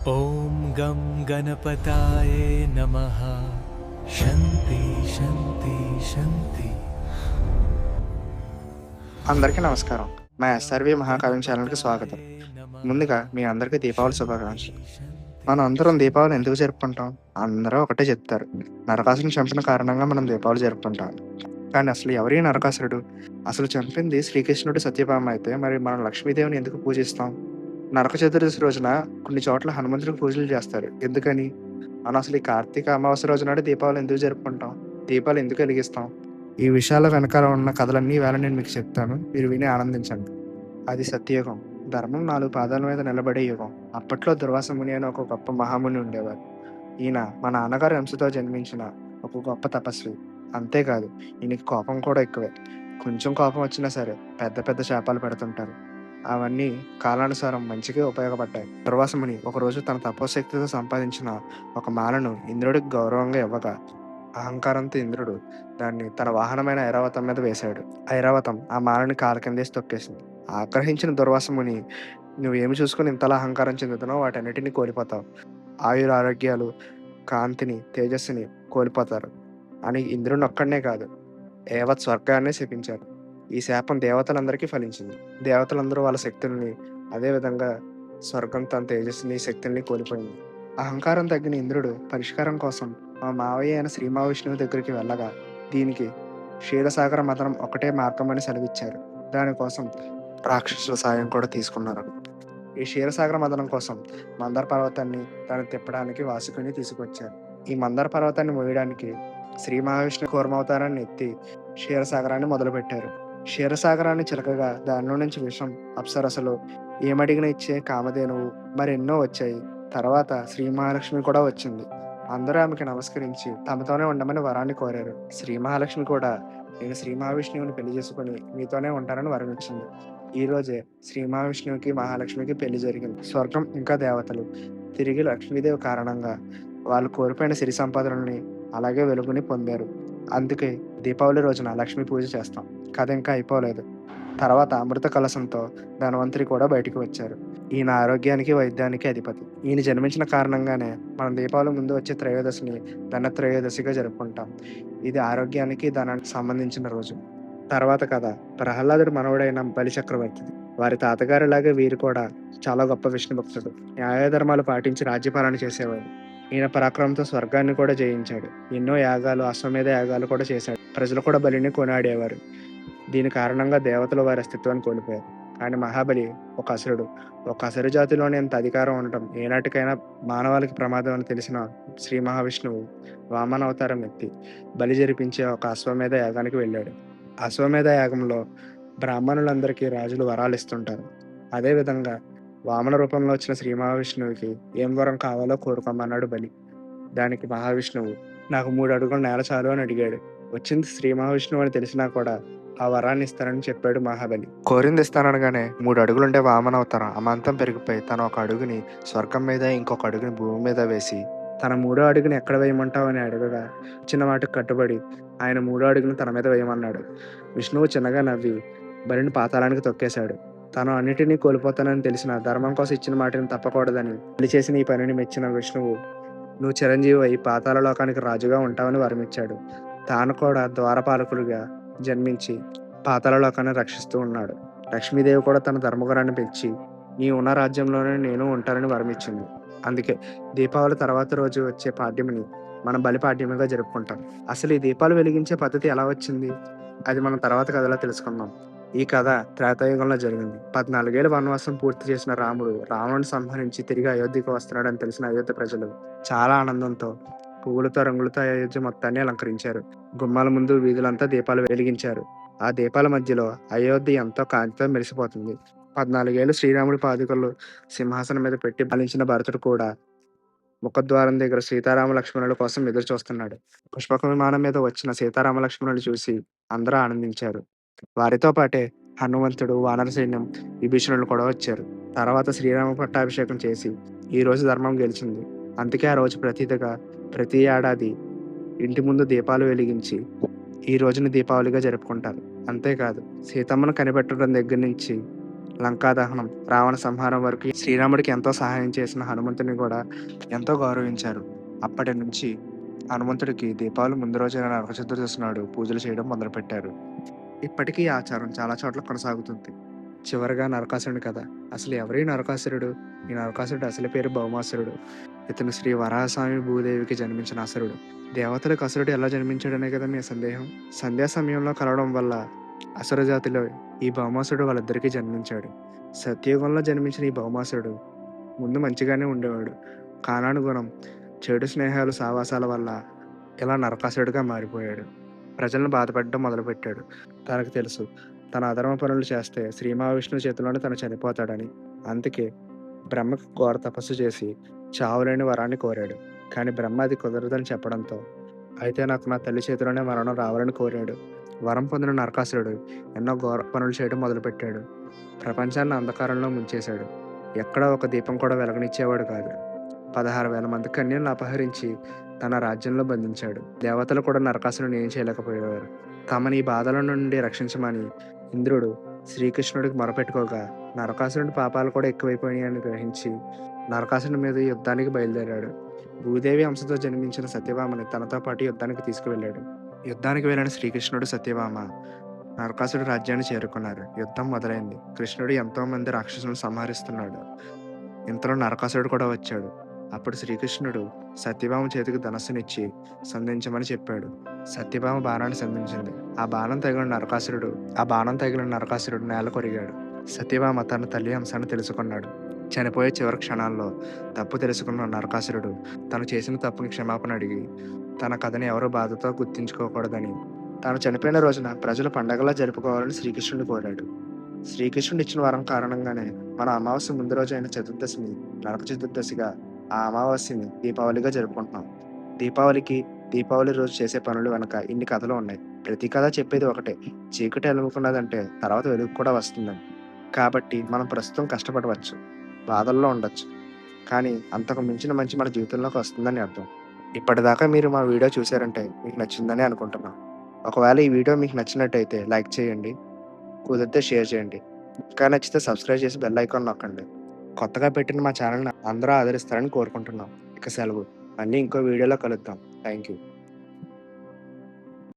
ॐ गं गणपताय नमः शन्ति शन्ति शन्ति అందరికీ నమస్కారం మా ఎస్ఆర్వి మహాకావ్యం ఛానల్కి స్వాగతం ముందుగా మీ అందరికీ దీపావళి శుభాకాంక్షలు మనం అందరం దీపావళి ఎందుకు జరుపుకుంటాం అందరూ ఒకటే చెప్తారు నరకాసురుని చంపిన కారణంగా మనం దీపావళి జరుపుకుంటాం కానీ అసలు ఎవరి నరకాసురుడు అసలు చంపింది శ్రీకృష్ణుడు సత్యభామ అయితే మరి మనం లక్ష్మీదేవిని ఎందుకు పూజిస్తాం నరక చతుర్దశి రోజున కొన్ని చోట్ల హనుమంతుడికి పూజలు చేస్తారు. ఎందుకని? మనం అసలు ఈ కార్తీక అమావాస్య రోజు నాడు దీపావళి ఎందుకు జరుపుకుంటాం? దీపాలు ఎందుకు వెలిగిస్తాం? ఈ విషయాల వెనకాల ఉన్న కథలన్నీ వేళ నేను మీకు చెప్తాను. మీరు విని ఆనందించండి. అది సత్యయుగం. ధర్మం నాలుగు పాదాల మీద నిలబడే యుగం. అప్పట్లో దుర్వాస ముని అని ఒక గొప్ప మహాముని ఉండేవారు. ఈయన మా నాన్నగారి అంశతో జన్మించిన ఒక గొప్ప తపస్వి. అంతేకాదు ఈయనకి కోపం కూడా ఎక్కువే. కొంచెం కోపం వచ్చినా సరే పెద్ద పెద్ద శాపాలు పెడుతుంటారు. అవన్నీ కాలానుసారం మంచిగా ఉపయోగపడ్డాయి. దుర్వాసముని ఒకరోజు తన తపోశక్తితో సంపాదించిన ఒక మాలను ఇంద్రుడికి గౌరవంగా ఇవ్వగా అహంకారంతో ఇంద్రుడు దాన్ని తన వాహనమైన ఐరావతం మీద వేశాడు. ఐరావతం ఆ మాలని కాలకిందేసి తొక్కేసింది. ఆగ్రహించిన దుర్వాసముని నువ్వేమి చూసుకుని ఇంతలా అహంకారం చెందుతున్నావు వాటన్నిటిని కోల్పోతావు. ఆయుర ఆరోగ్యాలు కాంతిని తేజస్సుని కోల్పోతారు. అని ఇంద్రుని ఒక్కడనే కాదు ఏవత్ స్వర్గాన్ని శపించారు. ఈ శాపం దేవతలందరికీ ఫలించింది. దేవతలందరూ వాళ్ళ శక్తుల్ని అదేవిధంగా స్వర్గం తన తేజస్సుని శక్తుల్ని కోల్పోయింది. అహంకారం తగ్గిన ఇంద్రుడు పరిష్కారం కోసం మా మావయ్య అయిన శ్రీ మహావిష్ణువు దగ్గరికి వెళ్ళగా దీనికి క్షీరసాగర మదనం ఒకటే మార్గం అని సెలవిచ్చారు. దానికోసం రాక్షసుల సాయం కూడా తీసుకున్నారు. ఈ క్షీరసాగర మదనం కోసం మందర పర్వతాన్ని దాన్ని తిప్పడానికి వాసుకుని తీసుకొచ్చారు. ఈ మందర పర్వతాన్ని మోయడానికి శ్రీ మహావిష్ణు కూర్మవతారాన్ని ఎత్తి క్షీరసాగరాన్ని మొదలుపెట్టారు. క్షీరసాగరాన్ని చిలకగా దానిలో నుంచి విషం అప్సరసలు ఏమడిగిన ఇచ్చే కామధేనువు మరెన్నో వచ్చాయి. తర్వాత శ్రీ మహాలక్ష్మి కూడా వచ్చింది. అందరూ ఆమెకి నమస్కరించి తమతోనే ఉండమని వరాన్ని కోరారు. శ్రీ మహాలక్ష్మి కూడా నేను శ్రీ మహావిష్ణువుని పెళ్ళి చేసుకుని మీతోనే ఉంటానని వరం ఇచ్చింది ఈ రోజే శ్రీ మహావిష్ణువుకి మహాలక్ష్మికి పెళ్ళి జరిగింది. స్వర్గం ఇంకా దేవతలు. తిరిగి లక్ష్మీదేవి కారణంగా వాళ్ళు కోల్పోయిన సిరి సంపదలని అలాగే వెలుగుని పొందారు. అందుకే దీపావళి రోజున లక్ష్మీ పూజ చేస్తాం. కథ ఇంకా అయిపోలేదు. తర్వాత అమృత కలశంతో ధనవంతుడి కూడా బయటికి వచ్చారు. ఈయన ఆరోగ్యానికి వైద్యానికి అధిపతి. ఈయన జన్మించిన కారణంగానే మనం దీపావళి ముందు వచ్చే త్రయోదశిని ధనత్రయోదశిగా జరుపుకుంటాం. ఇది ఆరోగ్యానికి ధనానికి సంబంధించిన రోజు. తర్వాత కథ. ప్రహ్లాదుడు మనవడైన బలి చక్రవర్తిది. వారి తాతగారిలాగే వీరు కూడా చాలా గొప్ప విష్ణు భక్తుడు. న్యాయ ధర్మాలు పాటించి రాజ్యపాలన చేసేవాడు ఈయన పరాక్రమంతో స్వర్గాన్ని కూడా జయించాడు. ఎన్నో యాగాలు అశ్వమేధ యాగాలు కూడా చేశాడు. ప్రజలు కూడా బలిని కొనాడేవారు దీని కారణంగా దేవతలు వారి అస్తిత్వాన్ని కోల్పోయారు. కానీ మహాబలి ఒక అసురుడు ఒక అసురు జాతిలోనే ఇంత అధికారం ఉండటం ఏనాటికైనా మానవాళికి ప్రమాదం అని తెలిసిన శ్రీ మహావిష్ణువు వామన అవతారం ఎత్తి బలి జరిపించే ఒక అశ్వమేధ యాగానికి వెళ్ళాడు. అశ్వమేధ యాగంలో బ్రాహ్మణులందరికీ రాజులు వరాలు ఇస్తుంటారు. అదేవిధంగా వామన రూపంలో వచ్చిన శ్రీ మహావిష్ణువుకి ఏం వరం కావాలో కోరుకోమన్నాడు బలి. దానికి మహావిష్ణువు నాకు మూడు అడుగుల నేల చాలు అని అడిగాడు. వచ్చింది శ్రీ మహావిష్ణువు అని తెలిసినా కూడా ఆ వరాన్ని ఇస్తానని చెప్పాడు మహాబలి. కోరింది ఇస్తాననగానే మూడు అడుగులుండే వామన అవతారం అమాంతం పెరిగిపోయి తన ఒక అడుగుని స్వర్గం మీద ఇంకొక అడుగుని భూమి మీద వేసి తన మూడో అడుగుని ఎక్కడ వేయమంటావు అని అడగగా చిన్న మాటకు కట్టుబడి ఆయన మూడో అడుగుని తన మీద వేయమన్నాడు. విష్ణువు చిన్నగా నవ్వి బలిని పాతాళానికి తొక్కేశాడు. తను అన్నిటినీ కోల్పోతానని తెలిసిన ధర్మం కోసం ఇచ్చిన మాటని తప్పకూడదని పెళ్ళి చేసిన ఈ పనిని మెచ్చిన విష్ణువు. నువ్వు చిరంజీవి అయి పాతాల లోకానికి రాజుగా ఉంటావని వరమిచ్చాడు. తాను కూడా ద్వారపాలకులుగా జన్మించి పాతాల లోకాన్ని రక్షిస్తూ ఉన్నాడు. లక్ష్మీదేవి కూడా తన ధర్మగురాన్ని పెంచి నీ ఉన్న రాజ్యంలోనే నేను ఉంటానని వరమిచ్చింది. అందుకే దీపావళి తర్వాత రోజు వచ్చే పాడ్యమిని మనం బలి పాడ్యమిగా జరుపుకుంటాం. అసలు ఈ దీపాలు వెలిగించే పద్ధతి ఎలా వచ్చింది? అది మనం తర్వాత కథలో తెలుసుకుందాం. ఈ కథ త్రేతాయుగంలో జరిగింది. పద్నాలుగేళ్ళ వనవాసం పూర్తి చేసిన రాముడు రావణుని సంహరించి తిరిగి అయోధ్యకు వస్తున్నాడని తెలిసిన అయోధ్య ప్రజలు చాలా ఆనందంతో పువ్వులతో రంగులతో అయోధ్య మొత్తాన్ని అలంకరించారు. గుమ్మాల ముందు వీధులంతా దీపాలు వెలిగించారు. ఆ దీపాల మధ్యలో అయోధ్య ఎంతో కాంతితో మెరిసిపోతుంది. పద్నాలుగేళ్ళు శ్రీరాముడి పాదుకలు సింహాసనం మీద పెట్టి పాలించిన భరతుడు కూడా ముఖద్వారం దగ్గర సీతారామ లక్ష్మణుల కోసం ఎదురు చూస్తున్నాడు పుష్పక విమానం మీద వచ్చిన సీతారామ లక్ష్మణులు చూసి అందరూ ఆనందించారు. వారితో పాటే హనుమంతుడు వానర సైన్యం విభీషణులు కూడా వచ్చారు. తర్వాత శ్రీరామ పట్టాభిషేకం చేసి ఈ రోజు ధర్మం గెలిచింది. అందుకే ఆ రోజు ప్రతీతగా ప్రతి ఏడాది ఇంటి ముందు దీపాలు వెలిగించి ఈ రోజుని దీపావళిగా జరుపుకుంటారు. అంతేకాదు సీతమ్మను కనిపెట్టడం దగ్గర నుంచి లంకా దహనం రావణ సంహారం వరకు శ్రీరాముడికి ఎంతో సహాయం చేసిన హనుమంతుని కూడా ఎంతో గౌరవించారు. అప్పటి నుంచి హనుమంతుడికి దీపావళి ముందు రోజున నరకచతుర్దశి నాడు పూజలు చేయడం మొదలుపెట్టారు. ఇప్పటికీ ఆచారం చాలా చోట్ల కొనసాగుతుంది. చివరగా నరకాసురుడు కదా. అసలు ఎవరి నరకాసురుడు? ఈ నరకాసురుడు అసలు పేరు భౌమాసురుడు. ఇతను శ్రీ వరాహస్వామి భూదేవికి జన్మించిన అసురుడు. దేవతలకు అసురుడు ఎలా జన్మించాడనే కదా మీ సందేహం? సంధ్యా సమయంలో కలవడం వల్ల అసుర జాతిలో ఈ భౌమాసురుడు వాళ్ళిద్దరికీ జన్మించాడు. సత్యయుగంలో జన్మించిన ఈ భౌమాసురుడు ముందు మంచిగానే ఉండేవాడు. కానానుగుణం చెడు స్నేహాలు సావాసాల వల్ల ఇలా నరకాసురుడుగా మారిపోయాడు. ప్రజలను బాధపడడం మొదలుపెట్టాడు. తనకు తెలుసు తన అధర్మ పనులు చేస్తే శ్రీ మహావిష్ణువు చేతిలోనే తను చనిపోతాడని. అందుకే బ్రహ్మకు ఘోర తపస్సు చేసి చావులేని వరాన్ని కోరాడు. కానీ బ్రహ్మ అది కుదరదని చెప్పడంతో అయితే నాకు నా తల్లి చేతిలోనే మరణం రావాలని కోరాడు. వరం పొందిన నరకాసురుడు ఎన్నో ఘోర పనులు చేయడం మొదలుపెట్టాడు. ప్రపంచాన్ని అంధకారంలో ముంచేశాడు. ఎక్కడా ఒక దీపం కూడా వెలగనిచ్చేవాడు కాదు. పదహారు వేల మంది కన్యలను అపహరించి తన రాజ్యంలో బంధించాడు. దేవతలు కూడా నరకాసురుని ఏం చేయలేకపోయేవారు. తమని ఈ బాధల నుండి రక్షించమని ఇంద్రుడు శ్రీకృష్ణుడికి మొరపెట్టుకోగా నరకాసురుడి పాపాలు కూడా ఎక్కువైపోయాయని గ్రహించి నరకాసురుడి మీద యుద్ధానికి బయలుదేరాడు. భూదేవి అంశతో జన్మించిన సత్యభామని తనతో పాటు యుద్ధానికి తీసుకువెళ్ళాడు. యుద్ధానికి వెళ్ళిన శ్రీకృష్ణుడు సత్యభామ నరకాసుడు రాజ్యాన్ని చేరుకున్నారు. యుద్ధం మొదలైంది. కృష్ణుడు ఎంతో మంది రాక్షసులను సంహరిస్తున్నాడు. ఇంతలో నరకాసుడు కూడా వచ్చాడు. అప్పుడు శ్రీకృష్ణుడు సత్యభామ చేతికి ధనస్సునిచ్చి సంధించమని చెప్పాడు. సత్యభామ బాణాన్ని సంధించింది. ఆ బాణం తగిలిన నరకాసురుడు ఆ బాణం తగిలిన నరకాసురుడు నేల కొరిగాడు. సత్యభామ తన తల్లి అంశాన్ని తెలుసుకున్నాడు. చనిపోయే చివరి క్షణాల్లో తప్పు తెలుసుకున్న నరకాసురుడు తను చేసిన తప్పుని క్షమాపణ అడిగి తన కథని ఎవరో బాధతో గుర్తించుకోకూడదని తాను చనిపోయిన రోజున ప్రజలు పండగలా జరుపుకోవాలని శ్రీకృష్ణుడు కోరాడు. శ్రీకృష్ణుడు ఇచ్చిన వరం కారణంగానే మన అమావాస్య ముందు రోజు అయిన చతుర్దశిని నరక చతుర్దశిగా ఆ అమావాస్యని దీపావళిగా జరుపుకుంటున్నాం. దీపావళికి దీపావళి రోజు చేసే పనులు వెనక ఇన్ని కథలు ఉన్నాయి. ప్రతి కథ చెప్పేది ఒకటే. చీకటి ఎలుముకున్నదంటే తర్వాత వెలుగు కూడా వస్తుందని. కాబట్టి మనం ప్రస్తుతం కష్టపడవచ్చు. బాధల్లో ఉండొచ్చు. కానీ అంతకు మించిన మంచి మన జీవితంలోకి వస్తుందని అర్థం. ఇప్పటిదాకా మీరు మా వీడియో చూసారంటే మీకు నచ్చిందని అనుకుంటున్నాం. ఒకవేళ ఈ వీడియో మీకు నచ్చినట్టయితే లైక్ చేయండి. కుదిరితే షేర్ చేయండి. ఇంకా నచ్చితే సబ్స్క్రైబ్ చేసి బెల్ ఐకాన్ నొక్కండి. కొత్తగా పెట్టిన మా ఛానల్ని అందరూ ఆదరిస్తారని కోరుకుంటున్నాం. ఇక సెలవు. అన్నీ ఇంకో వీడియోలో కలుద్దాం. Thank you